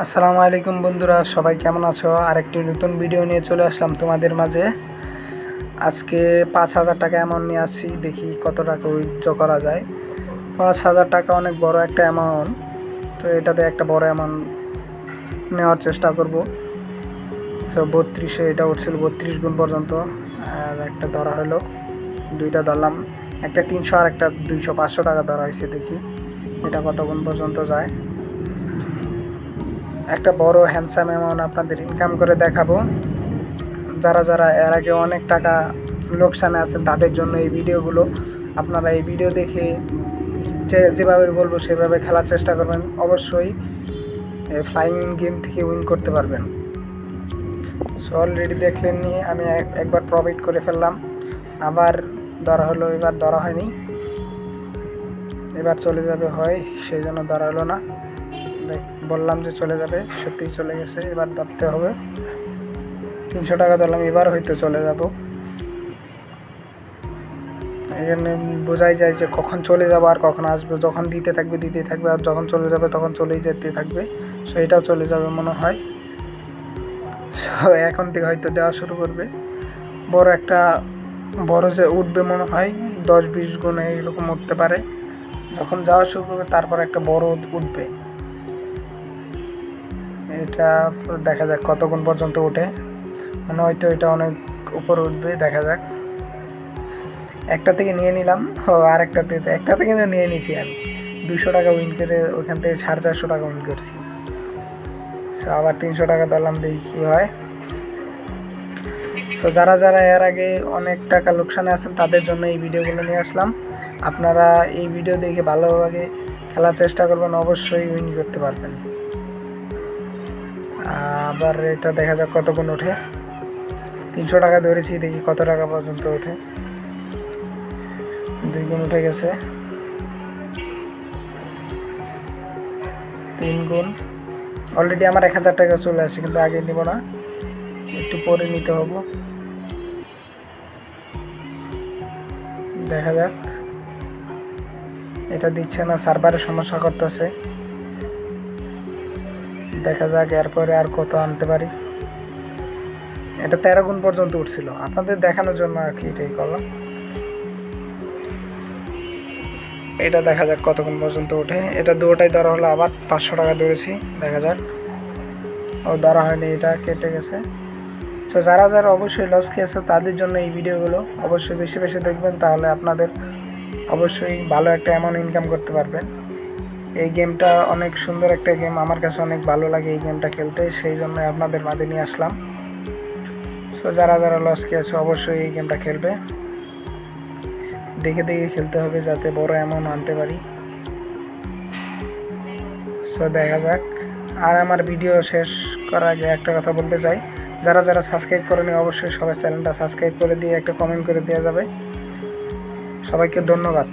আসসালামু আলাইকুম বন্ধুরা, সবাই কেমন আছো? আরেকটি নতুন ভিডিও নিয়ে চলে আসলাম তোমাদের মাঝে। আজকে পাঁচ হাজার টাকা অ্যামাউন্ট নিয়ে আসছি, দেখি কত টাকা উইথড্র করা যায়। পাঁচ হাজার টাকা অনেক বড় একটা অ্যামাউন্ট তো এটাতে একটা বড় অ্যামাউন্ট নেওয়ার চেষ্টা করব। সো বত্রিশে এটা উঠছিল বত্রিশ গুণ পর্যন্ত, আর একটা ধরা হলো, দুইটা ধরলাম। একটা তিনশো আর একটা দুইশো পাঁচশো টাকা ধরা হয়েছে, দেখি এটা কতক্ষণ পর্যন্ত যায়। একটা বড় হ্যান্ডসাম অ্যামাউন্ট আপনাদের ইনকাম করে দেখাবো। যারা যারা এর আগে অনেক টাকা লোকসানে আছেন, তাদের জন্য এই ভিডিওগুলো আপনারা এই ভিডিও দেখে যে, যেভাবে বলব সেভাবে খেলার চেষ্টা করবেন। অবশ্যই ফ্লাইং গেম থেকে উইন করতে পারবেন। সো অলরেডি দেখলেন নিয়ে আমি এক- একবার প্রফিট করে ফেললাম। আবার ধরা হলো, এবার ধরা হয়নি। এবার চলে যাবে হয়, সেই জন্য ধরা হলো না। বললাম যে চলে যাবে, সত্যিই চলে গেছে, এবার ধরতে হবে। তিনশো টাকা ধরলাম, এবার হয়তো চলে যাব। এখানে বোঝাই যায় যে কখন চলে যাব আর কখন আসবে। যখন দিতে থাকবে দিতে থাকবে, আর যখন চলে যাবে, তখন চলেই যেতে থাকবে। সো এটাও চলে যাবে মনে হয়। সো এখন থেকে হয়তো দেওয়া শুরু করবে। বড় একটা, বড় যে উঠবে মনে হয়, দশ বিশ গুণে এরকম উঠতে পারে। যখন যাওয়া শুরু করবে, তারপর একটা বড় উঠবে। এটা দেখা যাক কতক্ষণ পর্যন্ত ওঠে। মানে হয়তো এটা অনেক উপরে উঠবে, দেখা যাক। একটা থেকে নিয়ে নিলাম। ও, আরেকটা থেকে একটা থেকে কিন্তু নিয়ে নিয়েছি আমি। দুশো টাকা উইন করে ওখান থেকে সাড়ে চারশো টাকা উইন করছি। সো আবার তিনশো টাকা ধরলাম, দেখি কী হয়। তো যারা যারা এর আগে অনেক টাকা লোকসানে আছেন, তাদের জন্য এই ভিডিওগুলো নিয়ে আসলাম। আপনারা এই ভিডিও দেখে ভালোভাবে খেলার চেষ্টা করবেন, অবশ্যই উইন করতে পারবেন। আবার এটা দেখা যাক কতক্ষণ ওঠে। তিনশো টাকা ধরেছি, দেখি কত টাকা পর্যন্ত ওঠে। দুই গুণ উঠে গেছে। তিন গুণ অলরেডি আমার এক হাজার টাকা চলে আসছে কিন্তু আগে নিব না। একটু পরে নিতে হব। দেখা যাক। এটা দিচ্ছে না সার্ভারের সমস্যা করতেছে। দেখা যাক, এরপরে আর কত আনতে পারি। এটা তেরো গুণ পর্যন্ত উঠছিল। আপনাদের দেখানোর জন্য আর কি এটাই করলাম। এটা দেখা যাক কতক্ষণ পর্যন্ত ওঠে। এটা দুটোটাই ধরা হলো, আবার পাঁচশো টাকা ধরেছি। দেখা যাক। ও, ধরা হয়নি, এটা কেটে গেছে। তো যারা যারা অবশ্যই লস খেয়েছে, তাদের জন্য এই ভিডিওগুলো অবশ্যই বেশি বেশি দেখবেন। তাহলে আপনাদের অবশ্যই ভালো একটা অ্যামাউন্ট ইনকাম করতে পারবেন। এই গেমটা অনেক সুন্দর একটা গেম। আমার কাছে অনেক ভালো লাগে এই গেমটা খেলতে, সেই জন্য আপনাদের মাঝে নিয়ে আসলাম। সো যারা যারা লস খেয়েছে অবশ্যই এই গেমটা খেলবে। দেখে দেখে খেলতে হবে যাতে বড় অ্যামাউন্ট আনতে পারি। সো দেখা যাক। আর আমার ভিডিও শেষ করার আগে একটা কথা বলতে চাই। যারা যারা সাবস্ক্রাইব করেনি, অবশ্যই সবাই চ্যানেলটা সাবস্ক্রাইব করে দিয়ে একটা কমেন্ট করে দেওয়া যাবে। সবাইকে ধন্যবাদ।